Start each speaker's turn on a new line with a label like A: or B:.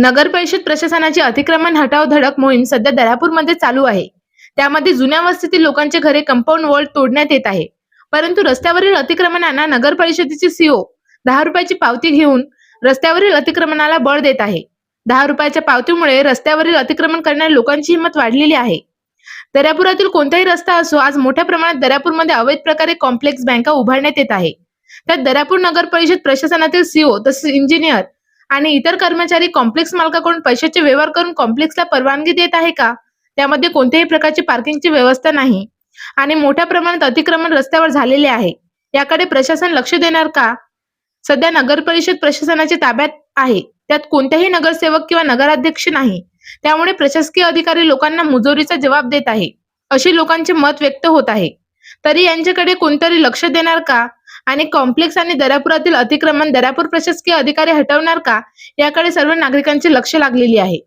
A: नगर परिषद प्रशासनाची अतिक्रमण हटाव धडक मोहीम सध्या दर्यापूरमध्ये चालू आहे. त्यामध्ये जुन्या वस्तीतील लोकांचे घरे कंपाऊंड वॉल तोडण्यात येत आहे. परंतु रस्त्यावरील अतिक्रमणांना नगर परिषदेचे सीओ दहा रुपयाची पावती घेऊन रस्त्यावरील अतिक्रमणाला बळ देत आहे. दहा रुपयाच्या पावतीमुळे रस्त्यावरील अतिक्रमण करणाऱ्या लोकांची हिंमत वाढलेली आहे. दर्यापुरातील कोणताही रस्ता असो आज मोठ्या प्रमाणात दर्यापूरमध्ये अवैध प्रकारे कॉम्प्लेक्स बँका उभारण्यात येत आहे. त्यात दर्यापूर नगर परिषद प्रशासनातील सीओ तसेच इंजिनियर आणि इतर कर्मचारी कॉम्प्लेक्स मालकाकडून पैशाचे व्यवहार करून कॉम्प्लेक्सला परवानगी देत आहे का? त्यामध्ये कोणत्याही प्रकारची पार्किंगची व्यवस्था नाही. आणि मोठ्या प्रमाणात अतिक्रमण रस्त्यावर झालेले आहे. याकडे प्रशासन लक्ष देणार का? सध्या नगर परिषद प्रशासनाच्या ताब्यात आहे. त्यात कोणत्याही नगरसेवक किंवा नगराध्यक्ष नाही. त्यामुळे प्रशासकीय अधिकारी लोकांना मुजोरीचा जबाब देत आहे. अशी लोकांचे मत व्यक्त होत आहे. तरी यांच्याकडे कोणतरी लक्ष देणार का? आणि कॉम्प्लेक्स आणि दर्यापुरातील अतिक्रमण दर्यापूर प्रशासकीय अधिकारी हटवणार का? याकडे सर्व नागरिकांचे लक्ष लागलेली आहे.